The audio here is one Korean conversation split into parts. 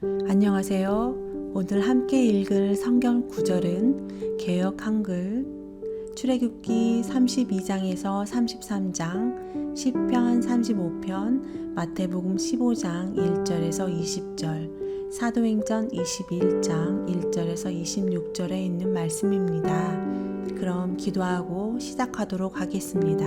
안녕하세요. 오늘 함께 읽을 성경 구절은 개역 한글 출애굽기 32장에서 33장, 시편 35편, 마태복음 15장 1절에서 20절, 사도행전 21장 1절에서 26절에 있는 말씀입니다. 그럼 기도하고 시작하도록 하겠습니다.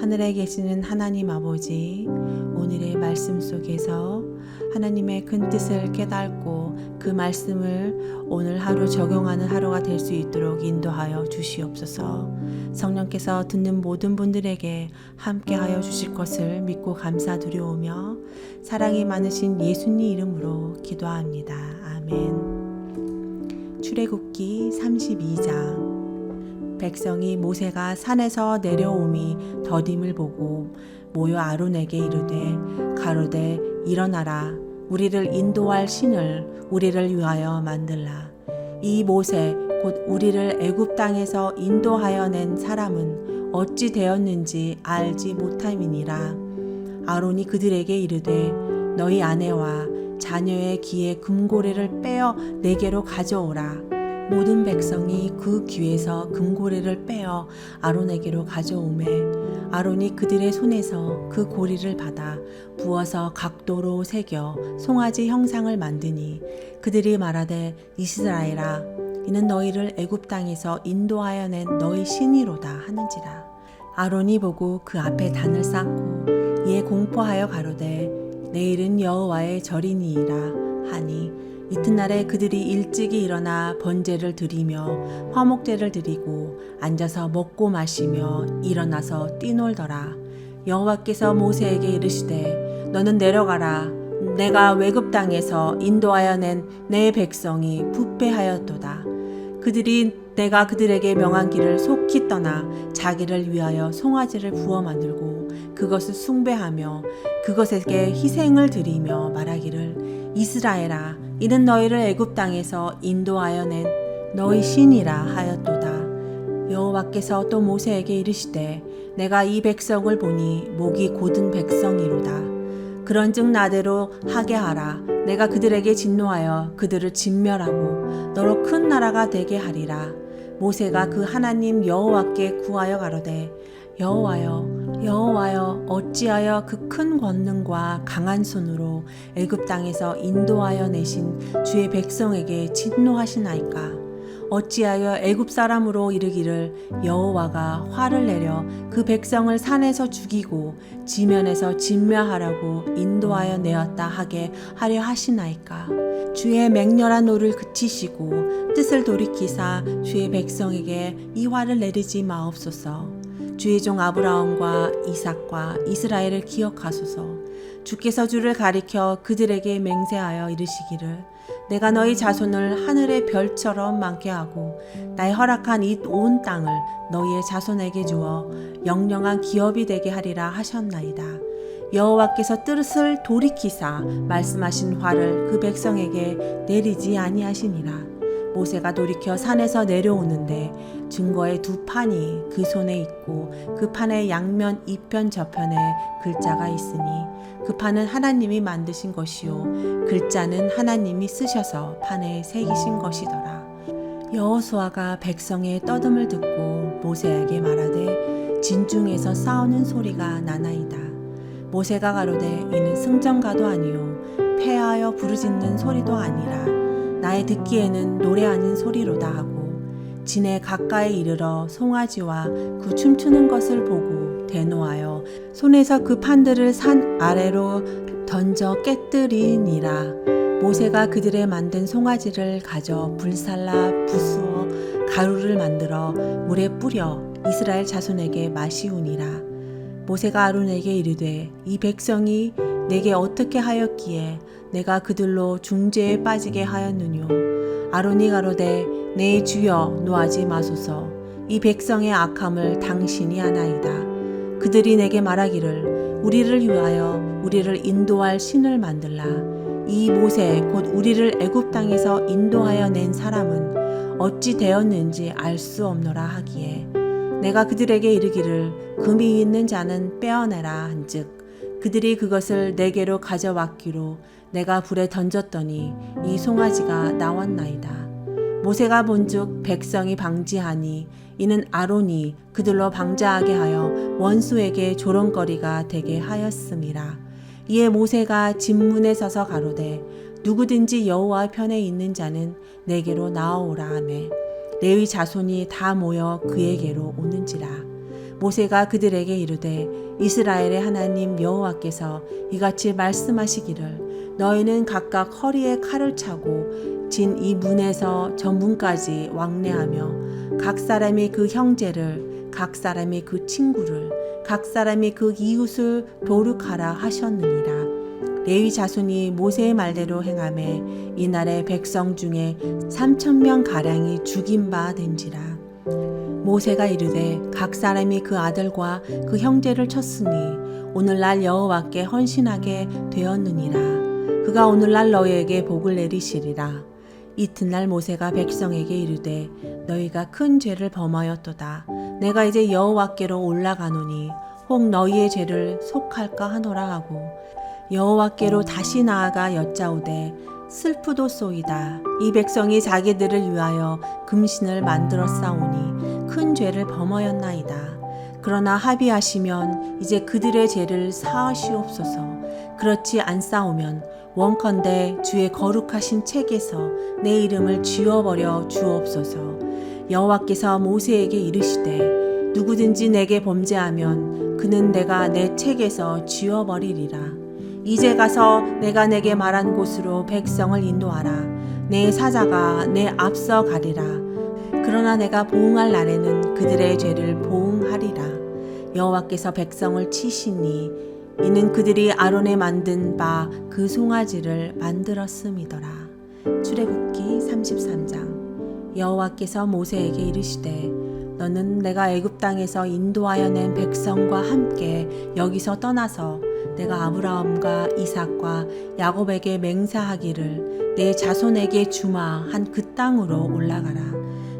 하늘에 계시는 하나님 아버지, 오늘의 말씀 속에서 하나님의 큰 뜻을 깨닫고 그 말씀을 오늘 하루 적용하는 하루가 될 수 있도록 인도하여 주시옵소서. 성령께서 듣는 모든 분들에게 함께하여 주실 것을 믿고 감사드려오며 사랑이 많으신 예수님 이름으로 기도합니다. 아멘. 출애굽기 32장 백성이 모세가 산에서 내려옴이 더딤을 보고 모여 아론에게 이르되 가로되 일어나라. 우리를 인도할 신을 우리를 위하여 만들라. 이 모세 곧 우리를 애굽 땅에서 인도하여 낸 사람은 어찌 되었는지 알지 못함이니라. 아론이 그들에게 이르되 너희 아내와 자녀의 귀에 금고래를 빼어 내게로 가져오라 모든 백성이 그 귀에서 금고래를 빼어 아론에게로 가져오매 아론이 그들의 손에서 그 고리를 받아 부어서 각도로 새겨 송아지 형상을 만드니 그들이 말하되 이스라엘아 이는 너희를 애굽 땅에서 인도하여 낸 너희 신이로다 하는지라. 아론이 보고 그 앞에 단을 쌓고 이에 공포하여 가로되 내일은 여호와의 절이니이라 하니 이튿날에 그들이 일찍이 일어나 번제를 드리며 화목제를 드리고 앉아서 먹고 마시며 일어나서 뛰놀더라. 여호와께서 모세에게 이르시되 너는 내려가라. 내가 외급 땅에서 인도하여 낸 내 백성이 부패하였도다. 그들이 내가 그들에게 명한 길을 속히 떠나 자기를 위하여 송아지를 부어 만들고 그것을 숭배하며 그것에게 희생을 드리며 말하기를 이스라엘아 이는 너희를 애굽 땅에서 인도하여 낸 너희 신이라 하였도다. 여호와께서 또 모세에게 이르시되 내가 이 백성을 보니 목이 고든 백성이로다. 그런즉 나대로 하게 하라. 내가 그들에게 진노하여 그들을 진멸하고 너로 큰 나라가 되게 하리라. 모세가 그 하나님 여호와께 구하여 가로되 여호와여 여호와여 어찌하여 그 큰 권능과 강한 손으로 애굽 땅에서 인도하여 내신 주의 백성에게 진노하시나이까? 어찌하여 애굽 사람으로 이르기를 여호와가 화를 내려 그 백성을 산에서 죽이고 지면에서 진멸하라고 인도하여 내었다 하게 하려 하시나이까? 주의 맹렬한 노를 그치시고 뜻을 돌이키사 주의 백성에게 이 화를 내리지 마옵소서 주의 종 아브라함과 이삭과 이스라엘을 기억하소서 주께서 주를 가리켜 그들에게 맹세하여 이르시기를 내가 너희 자손을 하늘의 별처럼 많게 하고 나의 허락한 이 온 땅을 너희의 자손에게 주어 영영한 기업이 되게 하리라 하셨나이다. 여호와께서 뜻을 돌이키사 말씀하신 화를 그 백성에게 내리지 아니하시니라. 모세가 돌이켜 산에서 내려오는데 증거의 두 판이 그 손에 있고 그 판의 양면 이편 저편에 글자가 있으니 그 판은 하나님이 만드신 것이요 글자는 하나님이 쓰셔서 판에 새기신 것이더라. 여호수아가 백성의 떠듦을 듣고 모세에게 말하되 진중에서 싸우는 소리가 나나이다. 모세가 가로되 이는 승전가도 아니요 패하여 부르짖는 소리도 아니라 나의 듣기에는 노래하는 소리로다 하고 진에 가까이 이르러 송아지와 그 춤추는 것을 보고 대노하여 손에서 그 판들을 산 아래로 던져 깨뜨리니라. 모세가 그들의 만든 송아지를 가져 불살라 부수어 가루를 만들어 물에 뿌려 이스라엘 자손에게 마시우니라. 모세가 아론에게 이르되 이 백성이 내게 어떻게 하였기에 내가 그들로 중죄에 빠지게 하였느뇨. 아론이 가로되 내 주여 노하지 마소서. 이 백성의 악함을 당신이 아나이다. 그들이 내게 말하기를 우리를 위하여 우리를 인도할 신을 만들라. 이 모세 곧 우리를 애굽 땅에서 인도하여 낸 사람은 어찌 되었는지 알 수 없노라 하기에 내가 그들에게 이르기를 금이 있는 자는 빼어내라 한즉 그들이 그것을 내게로 가져왔기로 내가 불에 던졌더니 이 송아지가 나왔나이다. 모세가 본즉 백성이 방지하니 이는 아론이 그들로 방자하게 하여 원수에게 조롱거리가 되게 하였음이라. 이에 모세가 진문에 서서 가로되 누구든지 여호와 편에 있는 자는 내게로 나아오라 하매 레위 자손이 다 모여 그에게로 오는지라. 모세가 그들에게 이르되 이스라엘의 하나님 여호와께서 이같이 말씀하시기를 너희는 각각 허리에 칼을 차고 진 이 문에서 저 문까지 왕래하며 각 사람이 그 형제를 각 사람이 그 친구를 각 사람이 그 이웃을 도륙하라 하셨느니라. 레위 자손이 모세의 말대로 행함에 이날의 백성 중에 삼천 명 가량이 죽인 바 된지라 모세가 이르되 각 사람이 그 아들과 그 형제를 쳤으니 오늘날 여호와께 헌신하게 되었느니라. 그가 오늘날 너희에게 복을 내리시리라. 이튿날 모세가 백성에게 이르되 너희가 큰 죄를 범하였도다. 내가 이제 여호와께로 올라가노니 혹 너희의 죄를 속할까 하노라 하고 여호와께로 다시 나아가 여짜오되 슬프도소이다. 이 백성이 자기들을 위하여 금신을 만들어 싸우니 큰 죄를 범하였나이다. 그러나 합의하시면 이제 그들의 죄를 사하시옵소서. 그렇지 않사오면 원컨대 주의 거룩하신 책에서 내 이름을 지워버려 주옵소서. 여호와께서 모세에게 이르시되 누구든지 내게 범죄하면 그는 내가 내 책에서 지워버리리라. 이제 가서 내가 내게 말한 곳으로 백성을 인도하라. 내 사자가 내 앞서 가리라. 그러나 내가 보응할 날에는 그들의 죄를 보응하리라. 여호와께서 백성을 치시니 이는 그들이 아론에 만든 바 그 송아지를 만들었음이더라. 출애굽기 33장 여호와께서 모세에게 이르시되 너는 내가 애굽 땅에서 인도하여 낸 백성과 함께 여기서 떠나서 내가 아브라함과 이삭과 야곱에게 맹세하기를 내 자손에게 주마 한 그 땅으로 올라가라.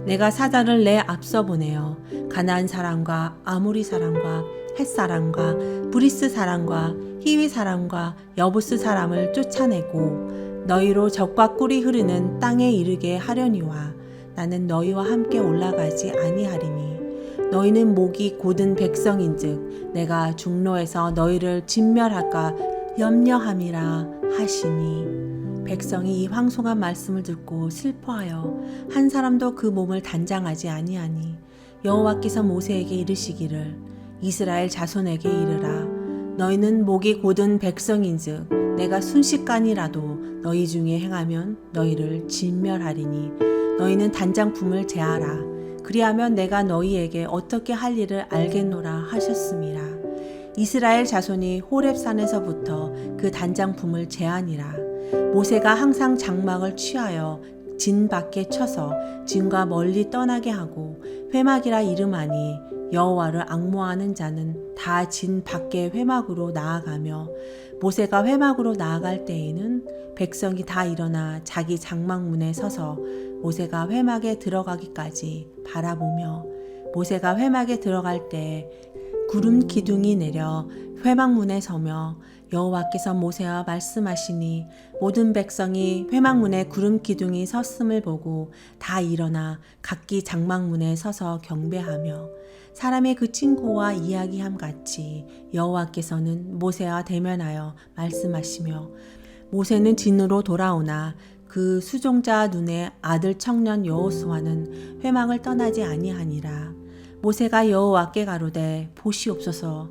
내가 사자를 내 앞서 보내어 가나안 사람과 아모리 사람과 헷 사람과 브리스 사람과 히위 사람과 여부스 사람을 쫓아내고 너희로 적과 꿀이 흐르는 땅에 이르게 하려니와 나는 너희와 함께 올라가지 아니하리니 너희는 목이 곧은 백성인즉 내가 중로에서 너희를 진멸할까 염려함이라 하시니 백성이 이 황송한 말씀을 듣고 슬퍼하여 한 사람도 그 몸을 단장하지 아니하니 여호와께서 모세에게 이르시기를 이스라엘 자손에게 이르라 너희는 목이 곧은 백성인즉 내가 순식간이라도 너희 중에 행하면 너희를 진멸하리니 너희는 단장품을 제하라 그리하면 내가 너희에게 어떻게 할 일을 알겠노라 하셨음이라. 이스라엘 자손이 호렙산에서부터 그 단장품을 제하니라. 모세가 항상 장막을 취하여 진 밖에 쳐서 진과 멀리 떠나게 하고 회막이라 이름하니 여호와를 악모하는 자는 다 진 밖에 회막으로 나아가며 모세가 회막으로 나아갈 때에는 백성이 다 일어나 자기 장막문에 서서 모세가 회막에 들어가기까지 바라보며 모세가 회막에 들어갈 때 구름 기둥이 내려 회막문에 서며 여호와께서 모세와 말씀하시니 모든 백성이 회막문에 구름 기둥이 섰음을 보고 다 일어나 각기 장막문에 서서 경배하며 사람의 그 친구와 이야기함 같이 여호와께서는 모세와 대면하여 말씀하시며 모세는 진으로 돌아오나 그 수종자 눈에 아들 청년 여호수아는 회망을 떠나지 아니하니라. 모세가 여호와께 가로되 보시옵소서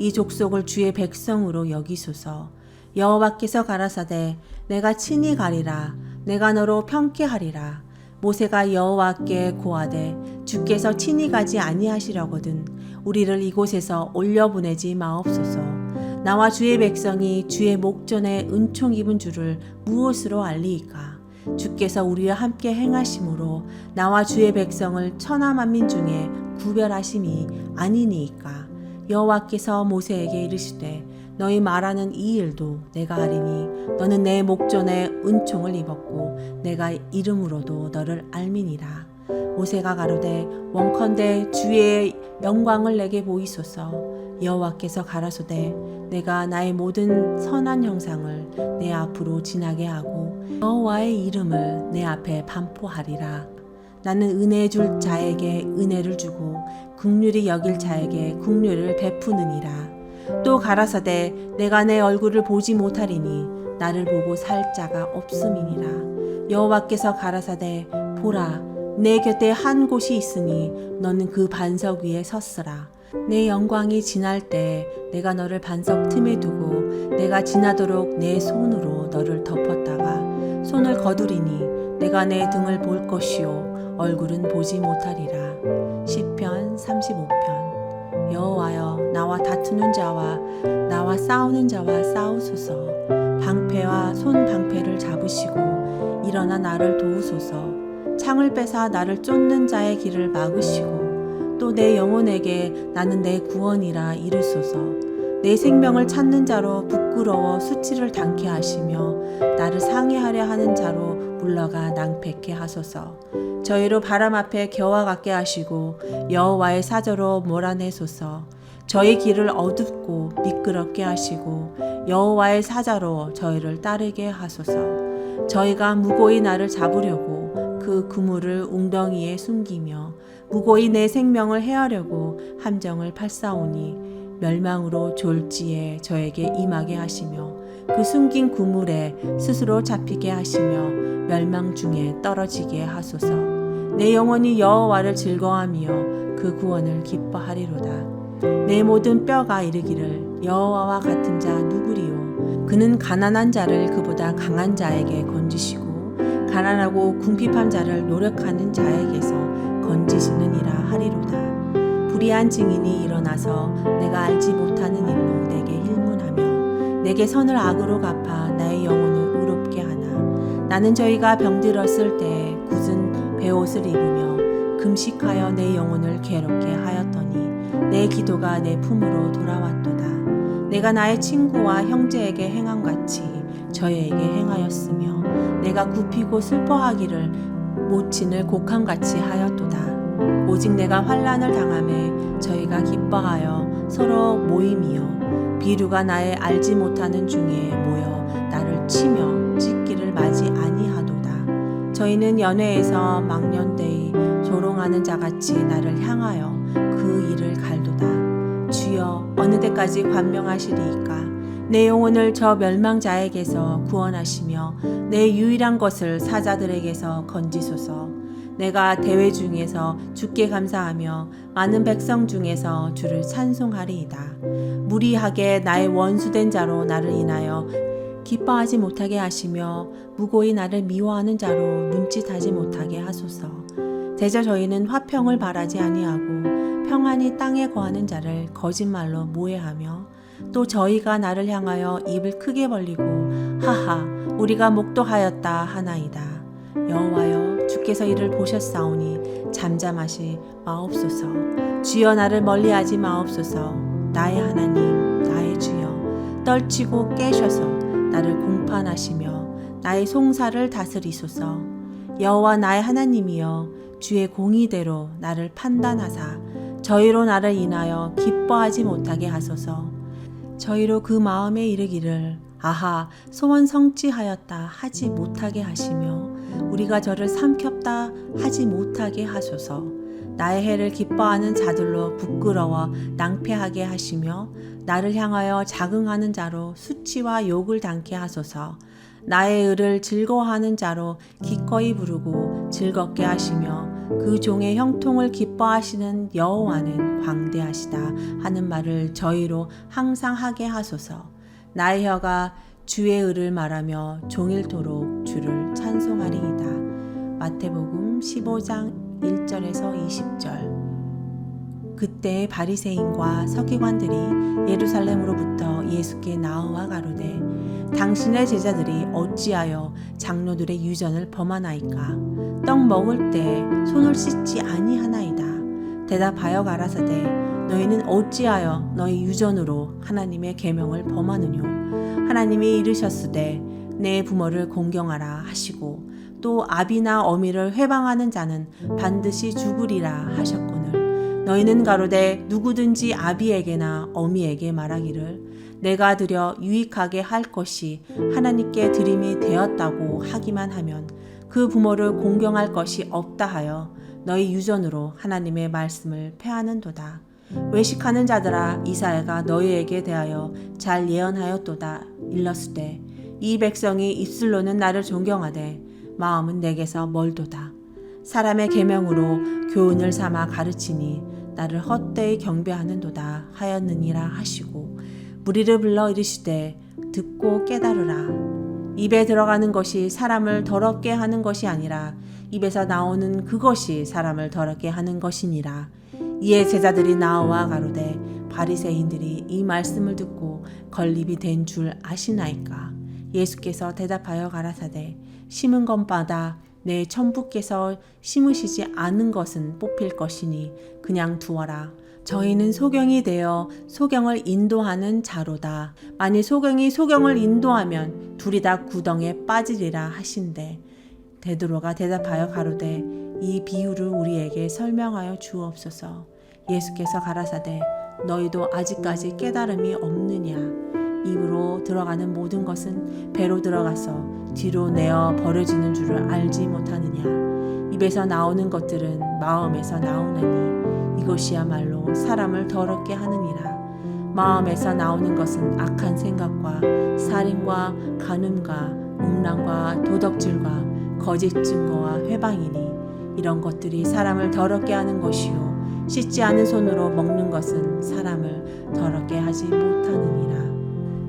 이 족속을 주의 백성으로 여기소서 여호와께서 가라사대 내가 친히 가리라 내가 너로 평케하리라 모세가 여호와께 고하되 주께서 친히 가지 아니하시려거든 우리를 이곳에서 올려 보내지 마옵소서 나와 주의 백성이 주의 목전에 은총 입은 줄을 무엇으로 알리이까? 주께서 우리와 함께 행하심으로 나와 주의 백성을 천하 만민 중에 구별하심이 아니니이까. 여호와께서 모세에게 이르시되 너희 말하는 이 일도 내가 아리니 너는 내 목전에 은총을 입었고 내가 이름으로도 너를 알미니라. 모세가 가로되 원컨대 주의 영광을 내게 보이소서 여호와께서 가라소대 내가 나의 모든 선한 형상을 내 앞으로 지나게 하고 여호와의 이름을 내 앞에 반포하리라 나는 은혜 줄 자에게 은혜를 주고 국률이 여길 자에게 국률을 베푸느니라. 또 가라사대 내가 내 얼굴을 보지 못하리니 나를 보고 살 자가 없음이니라. 여호와께서 가라사대 보라 내 곁에 한 곳이 있으니 너는 그 반석 위에 섰으라. 내 영광이 지날 때 내가 너를 반석 틈에 두고 내가 지나도록 내 손으로 너를 덮었다가 손을 거두리니 내가 내 등을 볼 것이요 얼굴은 보지 못하리라. 시편 35편. 여호와여 나와 다투는 자와 나와 싸우는 자와 싸우소서. 방패와 손 방패를 잡으시고 일어나 나를 도우소서. 창을 빼사 나를 쫓는 자의 길을 막으시고 또 내 영혼에게 나는 내 구원이라 이르소서. 내 생명을 찾는 자로 부끄러워 수치를 당케 하시며 나를 상해하려 하는 자로 물러가 낭패케 하소서. 저희로 바람 앞에 겨와 같게 하시고 여호와의 사저로 몰아내소서. 저희 길을 어둡고 미끄럽게 하시고 여호와의 사자로 저희를 따르게 하소서. 저희가 무고히 나를 잡으려고 그 그물을 웅덩이에 숨기며 무고히 내 생명을 해하려고 함정을 팔사오니 멸망으로 졸지에 저에게 임하게 하시며 그 숨긴 그물에 스스로 잡히게 하시며 멸망 중에 떨어지게 하소서. 내 영혼이 여호와를 즐거하며 그 구원을 기뻐하리로다. 내 모든 뼈가 이르기를 여호와와 같은 자 누구리요? 그는 가난한 자를 그보다 강한 자에게 건지시고 가난하고 궁핍한 자를 노력하는 자에게서 건지시느니라 하리로다. 불의한 증인이 일어나서 내가 알지 못하는 일로 내게 내게 선을 악으로 갚아 나의 영혼을 의롭게 하나. 나는 저희가 병들었을 때 굳은 베옷을 입으며 금식하여 내 영혼을 괴롭게 하였더니 내 기도가 내 품으로 돌아왔도다. 내가 나의 친구와 형제에게 행한 같이 저희에게 행하였으며 내가 굽히고 슬퍼하기를 모친을 곡함 같이 하였도다. 오직 내가 환란을 당함에 저희가 기뻐하여 서로 모임이요 비류가 나의 알지 못하는 중에 모여 나를 치며 찢기를 맞이 아니하도다. 저희는 연회에서 망년되이 조롱하는 자같이 나를 향하여 그 일을 갈도다. 주여 어느 때까지 관명하시리이까? 내 영혼을 저 멸망자에게서 구원하시며 내 유일한 것을 사자들에게서 건지소서 내가 대회 중에서 주께 감사하며 많은 백성 중에서 주를 찬송하리이다. 무리하게 나의 원수된 자로 나를 인하여 기뻐하지 못하게 하시며 무고히 나를 미워하는 자로 눈짓하지 못하게 하소서. 대저 저희는 화평을 바라지 아니하고 평안히 땅에 거하는 자를 거짓말로 모해하며 또 저희가 나를 향하여 입을 크게 벌리고 하하 우리가 목도하였다 하나이다. 여호와여 주께서 이를 보셨사오니 잠잠하시 마옵소서. 주여 나를 멀리하지 마옵소서. 나의 하나님 나의 주여 떨치고 깨셔서 나를 공판하시며 나의 송사를 다스리소서. 여호와 나의 하나님이여 주의 공의대로 나를 판단하사 저희로 나를 인하여 기뻐하지 못하게 하소서. 저희로 그 마음에 이르기를 아하 소원 성취하였다 하지 못하게 하시며 우리가 저를 삼켰다 하지 못하게 하소서 나의 해를 기뻐하는 자들로 부끄러워 낭패하게 하시며 나를 향하여 자긍하는 자로 수치와 욕을 당케 하소서 나의 의를 즐거워하는 자로 기꺼이 부르고 즐겁게 하시며 그 종의 형통을 기뻐하시는 여호와는 광대하시다 하는 말을 저희로 항상 하게 하소서. 나의 혀가 주의 의를 말하며 종일토록 주를 찬송하리이다. 마태복음 15장 1절에서 20절. 그때 바리새인과 서기관들이 예루살렘으로부터 예수께 나와 가로되 당신의 제자들이 어찌하여 장로들의 유전을 범하나이까 떡 먹을 때 손을 씻지 아니하나이다 대답하여 가라사대 너희는 어찌하여 너희 유전으로 하나님의 계명을 범하느뇨 하나님이 이르셨으되 내 부모를 공경하라 하시고 또 아비나 어미를 회방하는 자는 반드시 죽으리라 하셨거늘 너희는 가로되 누구든지 아비에게나 어미에게 말하기를 내가 드려 유익하게 할 것이 하나님께 드림이 되었다고 하기만 하면 그 부모를 공경할 것이 없다 하여 너희 유전으로 하나님의 말씀을 패하는도다. 외식하는 자들아 이사야가 너희에게 대하여 잘 예언하였도다 일렀으되 이 백성이 입술로는 나를 존경하되 마음은 내게서 멀도다. 사람의 계명으로 교훈을 삼아 가르치니 나를 헛되이 경배하는도다 하였느니라 하시고 무리를 불러 이르시되 듣고 깨달으라. 입에 들어가는 것이 사람을 더럽게 하는 것이 아니라 입에서 나오는 그것이 사람을 더럽게 하는 것이니라. 이에 제자들이 나와 가로되 바리새인들이 이 말씀을 듣고 건립이 된 줄 아시나이까. 예수께서 대답하여 가라사대 심은 것마다 내 천부께서 심으시지 않은 것은 뽑힐 것이니 그냥 두어라. 저희는 소경이 되어 소경을 인도하는 자로다. 만일 소경이 소경을 인도하면 둘이 다 구덩에 빠지리라 하신대. 베드로가 대답하여 가로되 이 비유를 우리에게 설명하여 주옵소서. 예수께서 가라사대 너희도 아직까지 깨달음이 없느냐? 입으로 들어가는 모든 것은 배로 들어가서 뒤로 내어 버려지는 줄을 알지 못하느냐? 입에서 나오는 것들은 마음에서 나오나니 이것이야말로 사람을 더럽게 하느니라. 마음에서 나오는 것은 악한 생각과 살인과 간음과 음란과 도덕질과 거짓 증거와 회방이니 이런 것들이 사람을 더럽게 하는 것이요 씻지 않은 손으로 먹는 것은 사람을 더럽게 하지 못하느니라.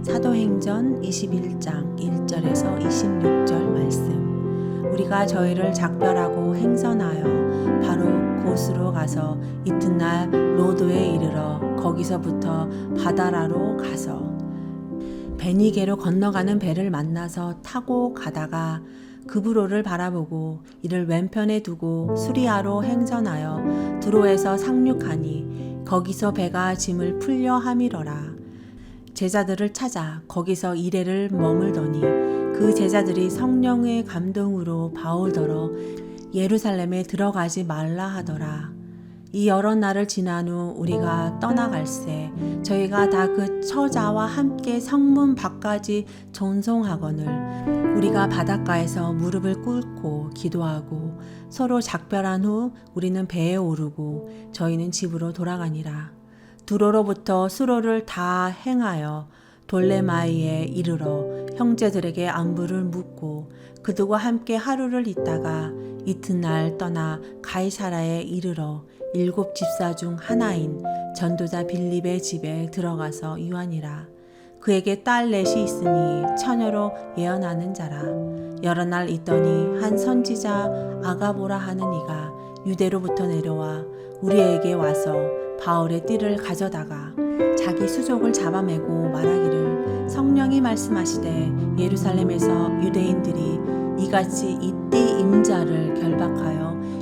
사도행전 21장 1절에서 26절 말씀. 우리가 저희를 작별하고 행선하여 바로 곳으로 가서 이튿날 로도에 이르러 거기서부터 바다라로 가서 베니게로 건너가는 배를 만나서 타고 가다가 그브로를 바라보고 이를 왼편에 두고 수리아로 행선하여 드로에서 상륙하니 거기서 배가 짐을 풀려 함이러라. 제자들을 찾아 거기서 이래를 머물더니 그 제자들이 성령의 감동으로 바울더러 예루살렘에 들어가지 말라 하더라. 이 여러 날을 지난 후 우리가 떠나갈새 저희가 다 그 처자와 함께 성문 밖까지 전송하거늘 우리가 바닷가에서 무릎을 꿇고 기도하고 서로 작별한 후 우리는 배에 오르고 저희는 집으로 돌아가니라. 두로로부터 수로를 다 행하여 돌레마이에 이르러 형제들에게 안부를 묻고 그들과 함께 하루를 있다가 이튿날 떠나 가이사라에 이르러 일곱 집사 중 하나인 전도자 빌립의 집에 들어가서 유하니라. 그에게 딸 넷이 있으니 처녀로 예언하는 자라. 여러 날 있더니 한 선지자 아가보라 하는 이가 유대로부터 내려와 우리에게 와서 바울의 띠를 가져다가 자기 수족을 잡아매고 말하기를 성령이 말씀하시되 예루살렘에서 유대인들이 이같이 이 띠 임자를 결박하여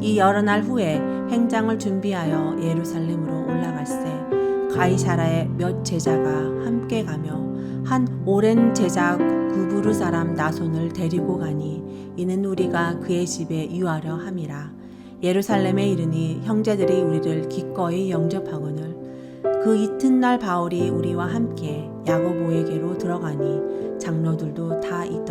이 여러 날 후에 행장을 준비하여 예루살렘으로 올라갈새 가이사라의 몇 제자가 함께 가며 한 오랜 제자 구부르 사람 나손을 데리고 가니 이는 우리가 그의 집에 유하려 함이라. 예루살렘에 이르니 형제들이 우리를 기꺼이 영접하거늘 그 이튿날 바울이 우리와 함께 야고보에게로 들어가니 장로들도 다 있더라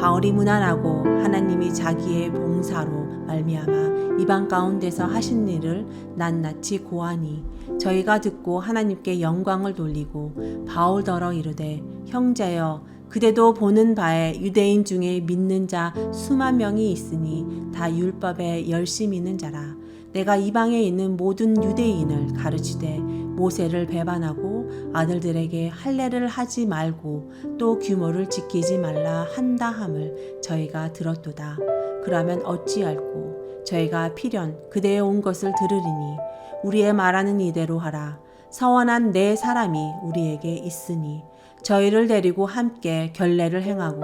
바울이 무난하고 하나님이 자기의 봉사로 말미암아 이방 가운데서 하신 일을 낱낱이 고하니 저희가 듣고 하나님께 영광을 돌리고 바울더러 이르되 형제여 그대도 보는 바에 유대인 중에 믿는 자 수만 명이 있으니 다 율법에 열심 있는 자라. 내가 이방에 있는 모든 유대인을 가르치되 모세를 배반하고 아들들에게 할례를 하지 말고 또 규모를 지키지 말라 한다 함을 저희가 들었도다. 그러면 어찌할꼬 저희가 필연 그대의 온 것을 들으리니 우리의 말하는 이대로 하라. 서원한 네 사람이 우리에게 있으니 저희를 데리고 함께 결례를 행하고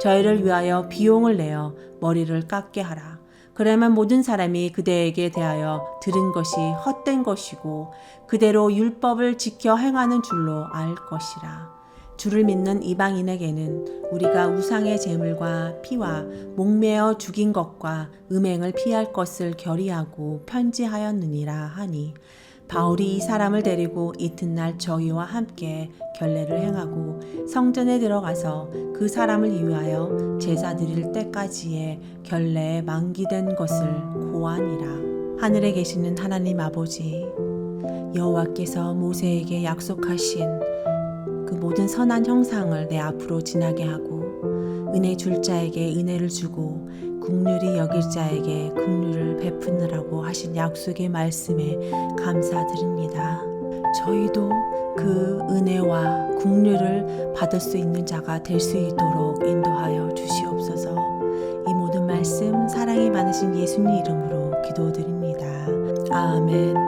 저희를 위하여 비용을 내어 머리를 깎게 하라. 그러면 모든 사람이 그대에게 대하여 들은 것이 헛된 것이고 그대로 율법을 지켜 행하는 줄로 알 것이라. 주를 믿는 이방인에게는 우리가 우상의 제물과 피와 목매어 죽인 것과 음행을 피할 것을 결의하고 편지하였느니라 하니 바울이 이 사람을 데리고 이튿날 저희와 함께 결례를 행하고 성전에 들어가서 그 사람을 위하여 제사 드릴 때까지의 결례에 만기된 것을 고하니라. 하늘에 계시는 하나님 아버지 여호와께서 모세에게 약속하신 그 모든 선한 형상을 내 앞으로 지나게 하고 은혜 줄 자에게 은혜를 주고 국률이 여길 자에게 국률을 베푸느라고 하신 약속의 말씀에 감사드립니다. 저희도 그 은혜와 국률을 받을 수 있는 자가 될 수 있도록 인도하여 주시옵소서. 이 모든 말씀 사랑이 많으신 예수님 이름으로 기도드립니다. 아멘.